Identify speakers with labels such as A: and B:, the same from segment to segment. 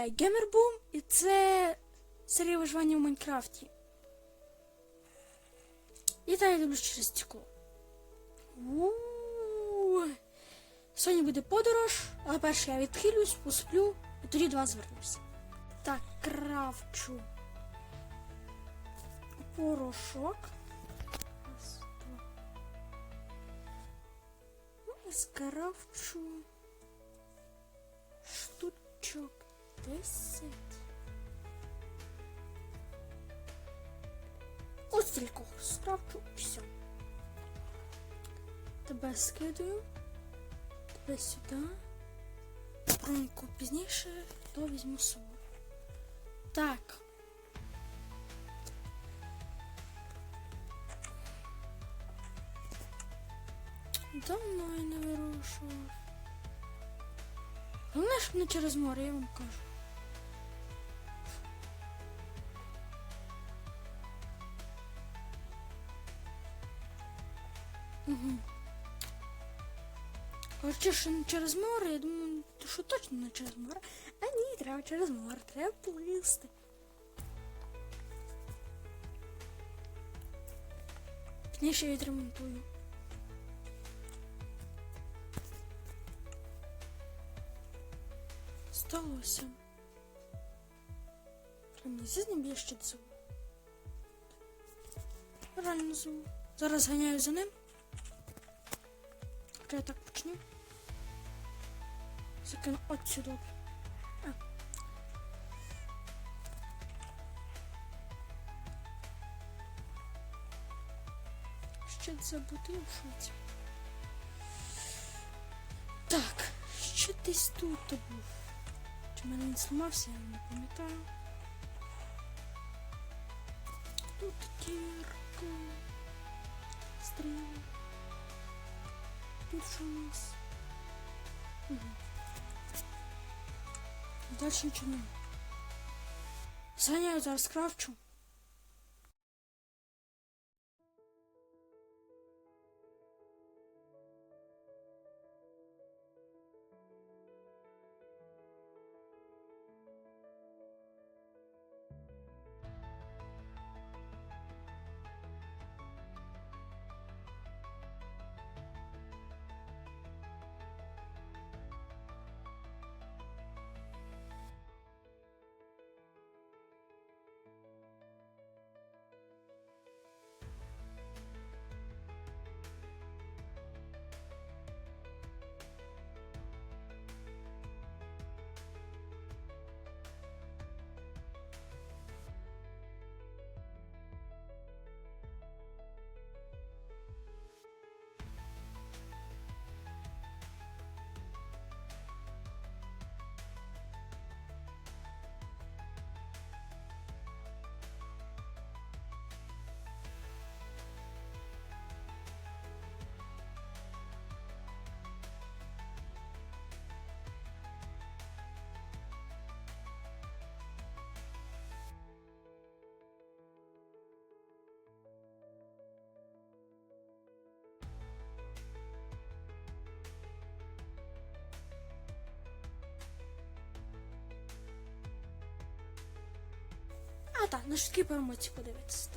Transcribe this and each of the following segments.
A: Я Геймербум, і це серія виживання в Майнкрафті. І та я дивлюсь через стекло. Сьогодні буде подорож, але перше я відхилюсь, посплю, і тоді до вас звернуся. Так, кравчу. Порошок. Раз, два. Ну, і скрафчу штучок 10. Ось тільки скрафчу все. Тебе скидаю. Тебе сюди. Проньку пізніше, то візьму з собою. Так. Давно я не вирушував. Головне, щоб не через море, я вам кажу. Хочеш що не через море, я думаю, то що точно не через море. А ні, треба через море, треба плисти. Пізніше я відремонтую. Сталося. Прям зі ним я ще дзу. Реально зу. Зараз ганяю за ним. Хоча я так почну. Сюди. А. Ще забути в шоці. Так, ще десь тут був. Чи мене він зламався, я не пам'ятаю. Тут кірка. Стріла. Тут що у нас? Угу. Дальше ничего немає. Саня, я зараз крафчу. А так, на швидкі перемоці подивитися.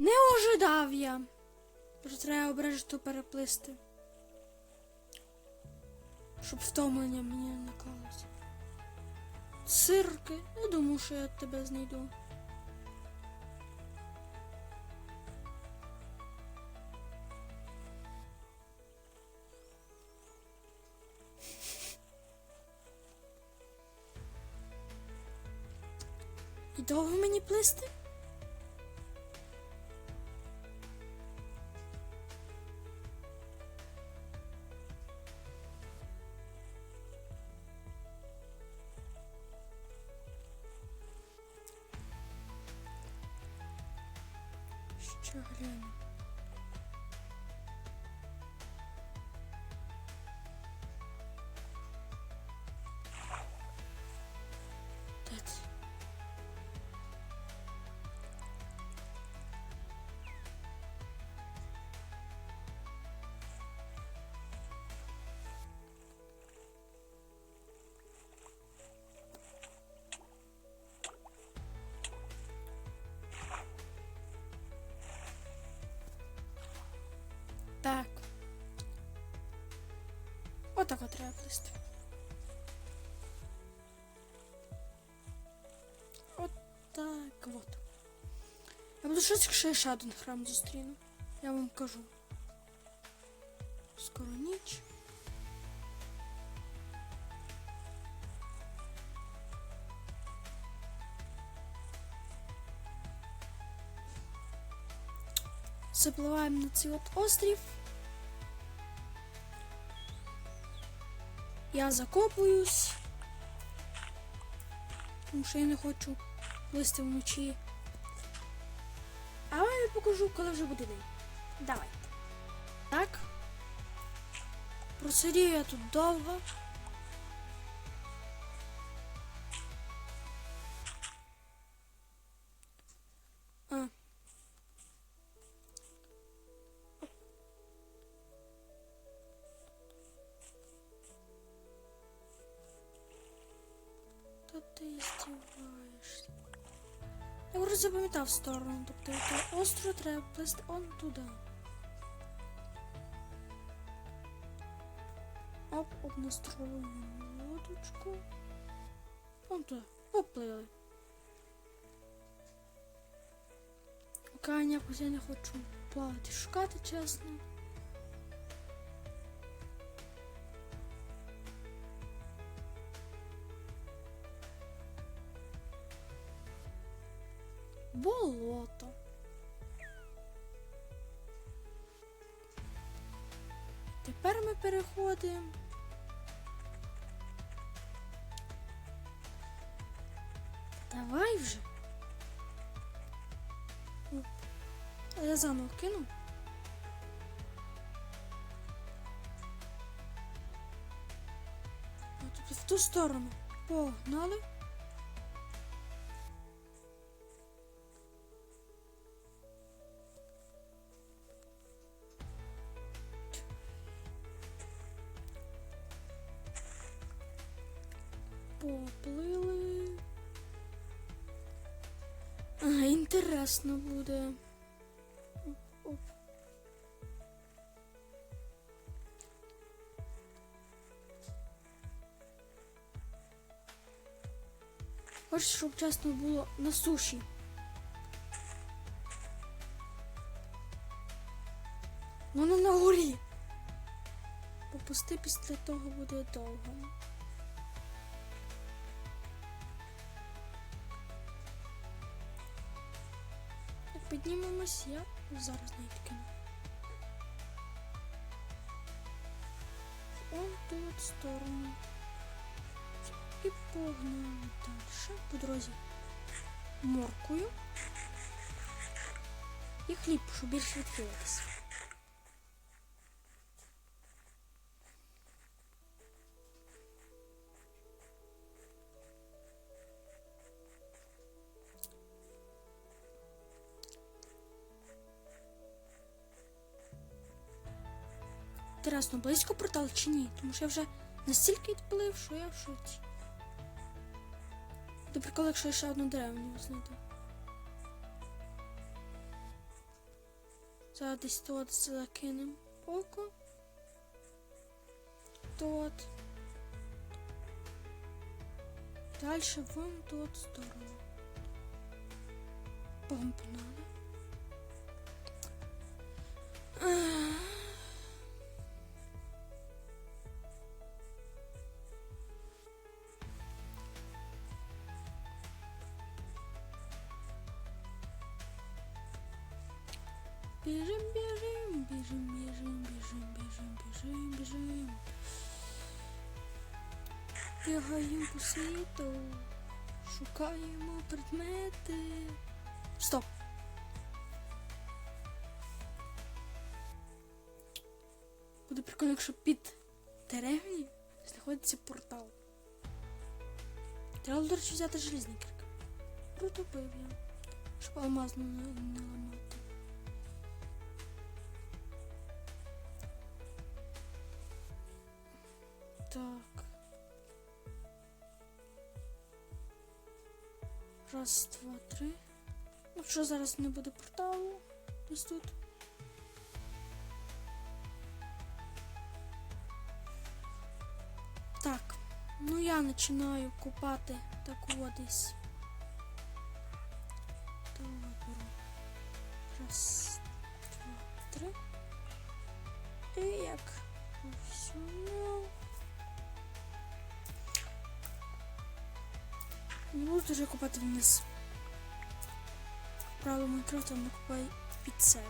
A: Не ожидав я. Тож треба обережно переплисти. Щоб втомлення мені не клалося. Цирки, я думаю, що я тебе знайду. І довго мені плисти? Так. Отак от треба плисти. От так от. Я буду щось якщо я ще один храм зустріну. Я вам кажу. Скоро ніч. Запливаємо на цей от острів. Я закопуюсь. Тому що я не хочу плисти вночі. А вам я покажу, коли вже буде день. Давайте. Так. Просидів я тут довго. Вже запам'ятав сторону, тобто то остро треба плести он туди. Оп, обнастроюємо лодочку. Он туди. Поплили. Каня, я не хочу плавати, шукати, чесно. Болото. Тепер ми переходимо. Давай вже. А Я заново кину. В ту сторону. Погнали. Інтересно буде. Хочеш, щоб чесно було на суші. Ну не на горі. Попусти після того буде довго. Піднімемось, я зараз не відкину. Он ту сторону. І погнали далі. По дорозі моркою. І хліб, щоб більше відхилитися. Інтересно, близько портал чи ні? Тому що я вже настільки відплив, що я в шоці. До приколу, якщо я ще одну деревню знайду. Зараз десь тут закинемо око. Тут. Далі вон тут сторону. Помпнали. Біжим, біжим, біжим, біжим, біжим, біжим, біжим, біжим. Бігаємо по світу, шукаємо предмети. Стоп. Буде прикольно, якщо під деревні знаходиться портал. Треба, до речі, взяти желізний кірк. Протопив я. Щоб алмаз не, не Так. Раз, два, три. Якщо зараз не буде порталу, десь тут. Так, ну я починаю купати таку десь. Раз, два, три. І як Не буду дуже купати вниз. Правило Майнкрафта не купай під себе.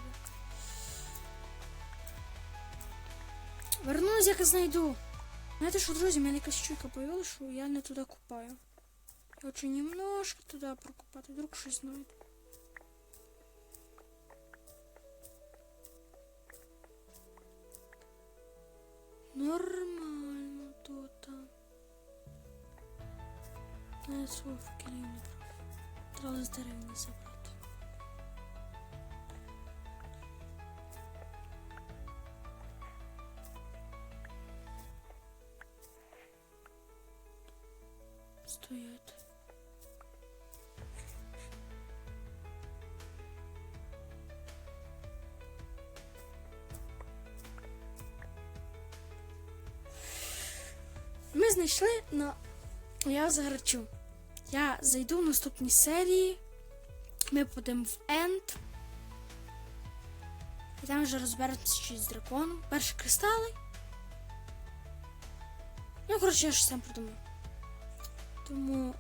A: Вернусь, як я знайду. Знаєте що, друзі, мене якась чуйка появилась, що я не туди купаю. Я хочу немножко туди прокупати, вдруг щось знайду. Нормально тут. Я свого факелів не брав. Треба з деревні забрати. Стоять. Ми знайшли на я заграчу. Я зайду в наступній серії. Ми будемо в Енд. І там вже розберемося щось з драконом. Перші кристали. Ну, коротше, я щось сам придумаю. Тому.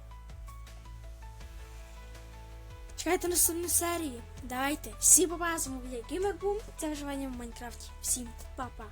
A: Чекайте наступні серії. Давайте. Всі попасимо в Геймербум. Це виживання в Майнкрафті. Всім па-па.